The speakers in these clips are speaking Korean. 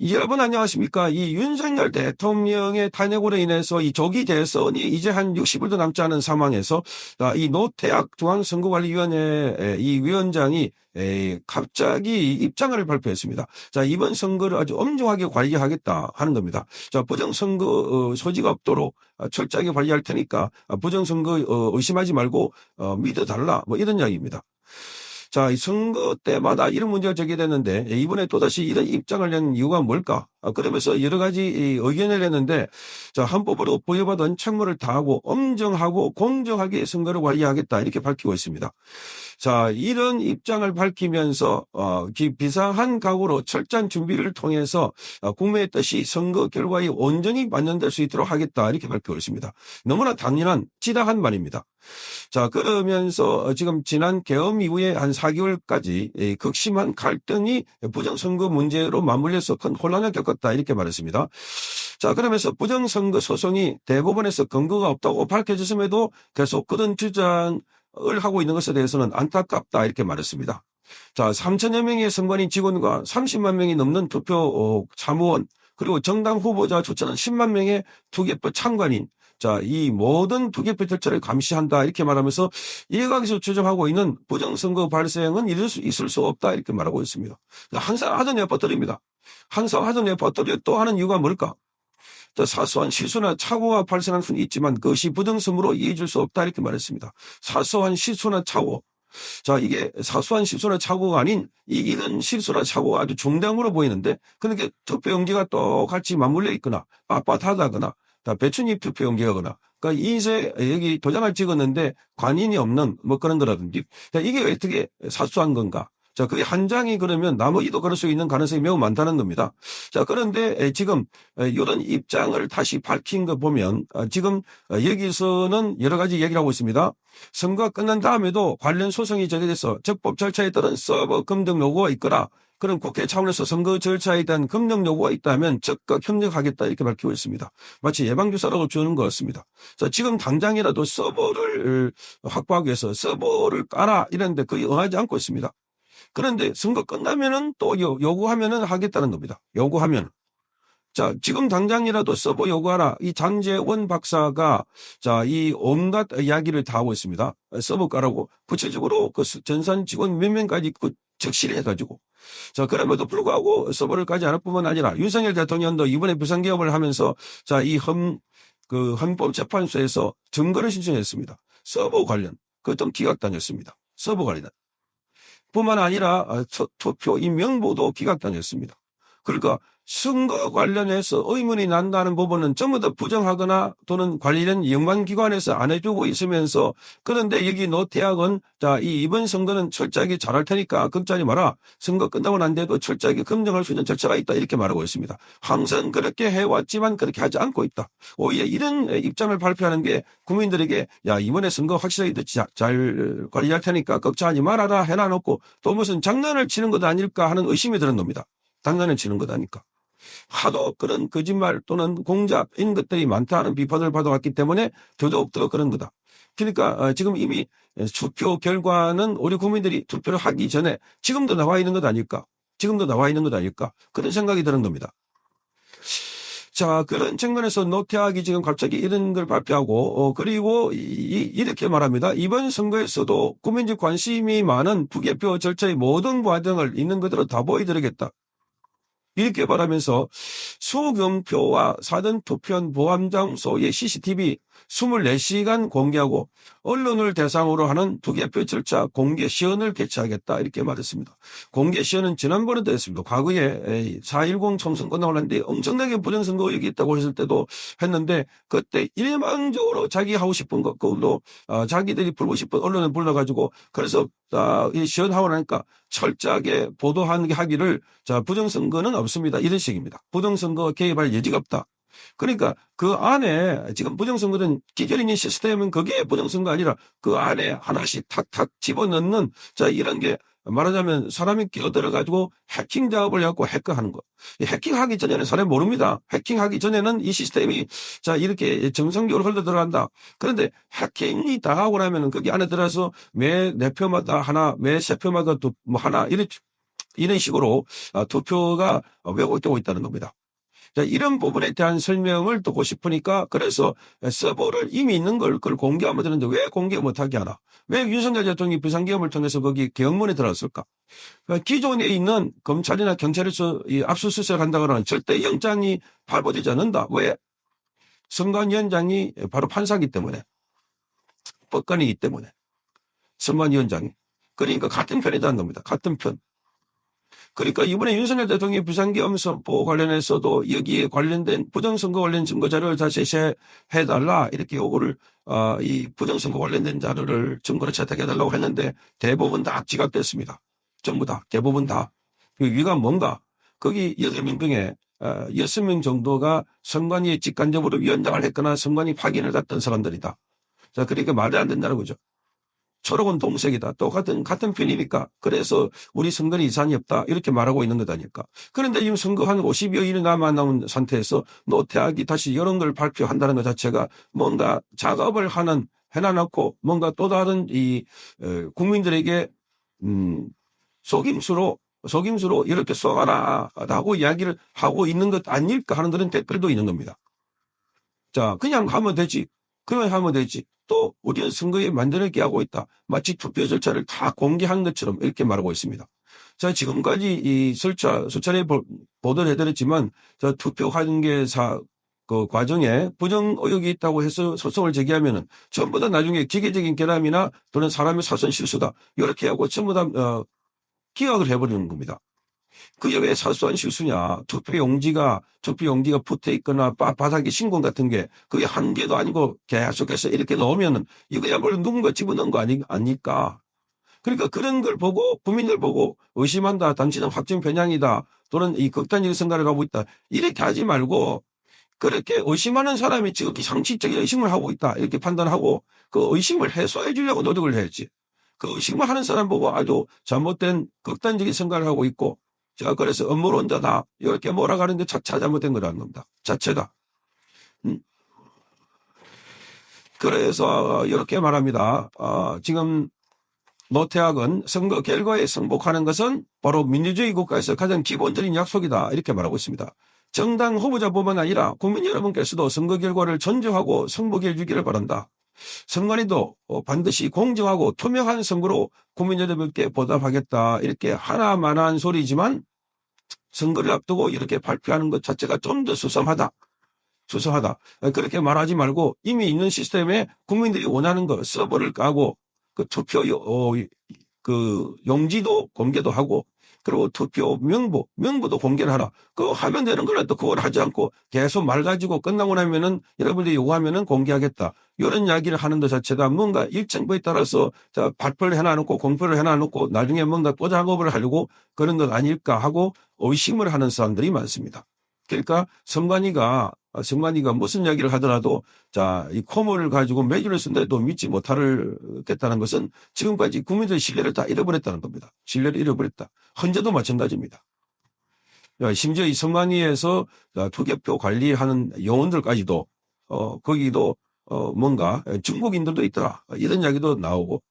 여러분 안녕하십니까. 이 윤석열 대통령의 탄핵으로 인해서 이 조기 대선이 이제 한 60일도 남지 않은 상황에서 아, 이 노태학 중앙선거관리위원회 이 위원장이 갑자기 입장을 발표했습니다. 자, 이번 선거를 아주 엄중하게 관리하겠다 하는 겁니다. 자, 부정선거 어, 소지가 없도록 철저하게 관리할 테니까 부정선거 어, 의심하지 말고 어, 믿어달라 뭐 이런 이야기입니다. 자, 이 선거 때마다 이런 문제가 제기됐는데 이번에 또다시 이런 입장을 낸 이유가 뭘까? 아, 그러면서 여러 가지 의견을 냈는데 자, 헌법으로 부여받은 책무를 다하고 엄정하고 공정하게 선거를 관리하겠다 이렇게 밝히고 있습니다. 자, 이런 입장을 밝히면서 어, 비상한 각오로 철저한 준비를 통해서 어, 국민의 뜻이 선거 결과에 온전히 반영될 수 있도록 하겠다 이렇게 밝히고 있습니다. 너무나 당연한 지당한 말입니다. 자, 그러면서 지금 지난 개엄 이후에 한 4개월까지 극심한 갈등이 부정선거 문제로 맞물려서 큰 혼란을 겪었다 이렇게 말했습니다. 자, 그러면서 부정선거 소송이 대법원에서 근거가 없다고 밝혀졌음에도 계속 그런 주장을 하고 있는 것에 대해서는 안타깝다 이렇게 말했습니다. 자, 3천여 명의 선관위 직원과 30만 명이 넘는 투표 어, 사무원 그리고 정당 후보자 조차는 10만 명의 투개표 참관인 자, 이 모든 투개표 절차를 감시한다 이렇게 말하면서 이해각에서 추정하고 있는 부정선거 발생은 이럴 수 있을 수 없다 이렇게 말하고 있습니다. 항상 애 버터립니다. 항상 애 버터려 또 하는 이유가 뭘까? 사소한 실수나 착오가 발생할 수는 있지만 그것이 부정선거로 이해해줄 수 없다 이렇게 말했습니다. 사소한 실수나 착오. 자, 이게 사소한 실수나 착오가 아닌 이런 실수나 착오가 아주 중대함으로 보이는데 그러니까 투표용지가 똑같이 맞물려 있거나 빳빳하다거나 다 배춘입 투표 용기하거나 그러니까 이세 여기 도장을 찍었는데 관인이 없는 뭐 그런 거라든지 이게 어떻게 사소한 건가? 자, 그게 한 장이 그러면 나머지도 그럴 수 있는 가능성이 매우 많다는 겁니다. 자, 그런데 지금 이런 입장을 다시 밝힌 거 보면 아, 지금 여기서는 여러 가지 얘기를 하고 있습니다. 선거가 끝난 다음에도 관련 소송이 제기돼서 적법 절차에 따른 서버 검증 요구가 있거나 그런 국회 차원에서 선거 절차에 대한 검증 요구가 있다면 적극 협력하겠다 이렇게 밝히고 있습니다. 마치 예방주사라고 주는 것 같습니다. 자, 지금 당장이라도 서버를 확보하기 위해서 서버를 깔아 이런데 거의 응하지 않고 있습니다. 그런데 선거 끝나면은 또 요구하면은 하겠다는 겁니다. 요구하면. 자, 지금 당장이라도 서버 요구하라. 이 장재원 박사가 자, 이 온갖 이야기를 다 하고 있습니다. 서버 깔라고 구체적으로 그 전산 직원 몇 명까지 그 적시를 해가지고 자, 그럼에도 불구하고 서버를 까지 않을 뿐만 아니라 윤석열 대통령도 이번에 부산개업을 하면서 자, 이 헌, 그 헌법재판소에서 증거를 신청했습니다. 서버 관련. 그것도 기각당했습니다. 서버 관련. 뿐만 아니라 아, 투표 임명보도 기각당했습니다. 그러니까 선거 관련해서 의문이 난다는 부분은 전부 다 부정하거나 또는 관련 연관기관에서 안 해주고 있으면서 그런데 여기 노태학은 자, 이 이번 선거는 철저하게 잘할 테니까 걱정하지 마라. 선거 끝나고 난 뒤에도 철저하게 검증할 수 있는 절차가 있다. 이렇게 말하고 있습니다. 항상 그렇게 해왔지만 그렇게 하지 않고 있다. 오히려 이런 입장을 발표하는 게 국민들에게 야, 이번에 선거 확실하게 잘 관리할 테니까 걱정하지 말아라 해놔놓고 또 무슨 장난을 치는 것 아닐까 하는 의심이 드는 겁니다. 장난을 치는 것 아니까. 하도 그런 거짓말 또는 공작 이런 것들이 많다는 비판을 받아왔기 때문에 더더욱더 그런 거다. 그러니까 어, 지금 이미 투표 결과는 우리 국민들이 투표를 하기 전에 지금도 나와 있는 것 아닐까? 지금도 나와 있는 것 아닐까? 그런 생각이 드는 겁니다. 자, 그런 측면에서 노태학이 지금 갑자기 이런 걸 발표하고, 어, 그리고 이, 렇게 말합니다. 이번 선거에서도 국민적 관심이 많은 부개표 절차의 모든 과정을 있는 그대로 다 보여드리겠다. 이렇게 말하면서 소경표와 사전 투표한 보안장소의 CCTV 24시간 공개하고 언론을 대상으로 하는 투개표 절차 공개 시연을 개최하겠다 이렇게 말했습니다. 공개 시연은 지난번에도 했습니다. 과거에 4.10 총선 끝나고 난뒤 엄청나게 부정선거 의혹이 있다고 했을 때도 했는데 그때 일방적으로 자기 하고 싶은 것 그걸로 어, 자기들이 불고 싶은 언론을 불러가지고 그래서 아, 이 시연하고 나니까 철저하게 보도하기를 자 부정선거는 없습니다. 이런 식입니다. 부정선거 개입할 여지가 없다. 그러니까 그 안에 지금 부정선거는 기존 있는 시스템은 그게 부정선거 아니라 그 안에 하나씩 탁탁 집어넣는 자 이런 게 말하자면 사람이 끼어들어가지고 해킹 작업을 해갖고 해커하는 거. 해킹하기 전에는 사람이 모릅니다. 해킹하기 전에는 이 시스템이 자, 이렇게 정상적으로 흘러 들어간다. 그런데 해킹이 다 하고 나면은 거기 안에 들어서 매 네 표마다 하나, 매 세 표마다 두, 뭐 하나, 이렇게 이런 식으로 아, 투표가 왜곡되고 있다는 겁니다. 자, 이런 부분에 대한 설명을 듣고 싶으니까 그래서 서버를 이미 있는 걸 그걸 공개하면 되는데 왜 공개 못하게 하나? 왜 윤석열 대통령이 비상계엄을 통해서 거기 경문에 들어갔을까? 그러니까 기존에 있는 검찰이나 경찰에서 이 압수수색을 한다 그러면 절대 영장이 발부되지 않는다. 왜? 선관위원장이 바로 판사기 때문에 법관이기 때문에 선관위원장이 그러니까 같은 편이라는 겁니다. 같은 편. 그러니까 이번에 윤석열 대통령의 비상계엄 선포 관련해서도 여기에 관련된 부정선거 관련 증거 자료를 다시 해달라 이렇게 요구를 어, 이 부정선거 관련된 자료를 증거로 채택해달라고 했는데 대부분 다 지각됐습니다. 전부 다 대부분 다. 그 위가 뭔가 거기 여덟 명 중에 어, 여섯 명 정도가 선관위에 직간접으로 위원장을 했거나 선관위 확인을 했던 사람들이다. 자, 그러니까 말이 안 된다는 거죠. 초록은 동색이다. 똑같은, 같은 편이니까. 그래서 우리 선거는 이상이 없다. 이렇게 말하고 있는 거다니까. 그런데 지금 선거 한 50여일이 남아 남은 상태에서 노태악이 다시 이런 걸 발표한다는 것 자체가 뭔가 작업을 하는, 해놔놓고 뭔가 또 다른 이, 어, 국민들에게, 음, 속임수로, 속임수로 이렇게 쏘아라. 라고 이야기를 하고 있는 것 아닐까 하는 그런 댓글도 있는 겁니다. 자, 그냥 하면 되지. 그러면 하면 되지. 또 우리는 선거에 만들어내게 하고 있다. 마치 투표 절차를 다 공개한 것처럼 이렇게 말하고 있습니다. 자, 지금까지 이 설차, 수차례 보도를 해드렸지만, 저 투표 관계사 그 과정에 부정 의혹이 있다고 해서 소송을 제기하면은 전부 다 나중에 기계적인 결함이나 또는 사람의 사선 실수다. 이렇게 하고 전부 다, 어, 기각을 해버리는 겁니다. 그게 왜 사소한 실수냐. 투표 용지가, 투표 용지가 붙어 있거나 바, 바닥에 신공 같은 게 그게 한 개도 아니고 계속해서 이렇게 넣으면은 이거야말로 누군가 집어넣은 거 아니, 아닐까. 그러니까 그런 걸 보고 국민들 보고 의심한다. 당신은 확정 편향이다. 또는 이 극단적인 생각을 하고 있다. 이렇게 하지 말고 그렇게 의심하는 사람이 지극히 상식적인 의심을 하고 있다. 이렇게 판단하고 그 의심을 해소해 주려고 노력을 해야지. 그 의심을 하는 사람 보고 아주 잘못된 극단적인 생각을 하고 있고 자, 그래서 업무론자다. 이렇게 몰아가는데 자체가 잘못된 거라는 겁니다. 자체가. 음. 그래서 이렇게 말합니다. 어, 지금 노태악은 선거 결과에 승복하는 것은 바로 민주주의 국가에서 가장 기본적인 약속이다. 이렇게 말하고 있습니다. 정당 후보자뿐만 아니라 국민 여러분께서도 선거 결과를 존중하고 승복해 주기를 바란다. 선관위도 반드시 공정하고 투명한 선거로 국민 여러분께 보답하겠다. 이렇게 하나만한 소리지만 선거를 앞두고 이렇게 발표하는 것 자체가 좀 더 수상하다. 수상하다. 그렇게 말하지 말고 이미 있는 시스템에 국민들이 원하는 거 서버를 까고 그 투표 어, 그 용지도 공개도 하고 그리고 투표 명부, 명부도 공개를 하라. 그거 하면 되는 거라 또 그걸 하지 않고 계속 말 가지고 끝나고 나면은 여러분들이 요구하면은 공개하겠다. 이런 이야기를 하는 것 자체가 뭔가 일정부에 따라서 자, 발표를 해놔놓고 공표를 해놔놓고 나중에 뭔가 또 작업을 하려고 그런 것 아닐까 하고 의심을 하는 사람들이 많습니다. 그러니까 선관위가 선관위가 무슨 이야기를 하더라도 자, 이 코모를 가지고 매주를 쓴데도 믿지 못하겠다는 것은 지금까지 국민들의 신뢰를 다 잃어버렸다는 겁니다. 신뢰를 잃어버렸다. 헌재도 마찬가지입니다. 심지어 이 선관위에서 투개표 관리하는 요원들까지도 어, 거기도 어, 뭔가 중국인들도 있더라. 이런 이야기도 나오고.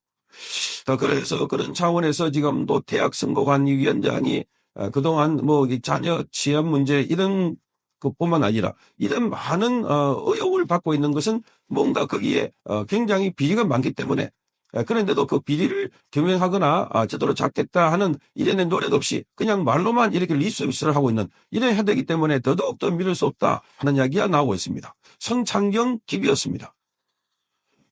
그래서 그런 차원에서 지금 도 대학 선거관리위원장이 어, 그동안 뭐 자녀 취업 문제 이런 것뿐만 아니라 이런 많은 어, 의혹을 받고 있는 것은 뭔가 거기에 어, 굉장히 비리가 많기 때문에 그런데도 그 비리를 규명하거나 아, 제대로 잡겠다 하는 이래낸 노래도 없이 그냥 말로만 이렇게 리서비스를 하고 있는 이런 현대이기 때문에 더더욱 더 믿을 수 없다 하는 이야기가 나오고 있습니다. 성창경 기비였습니다.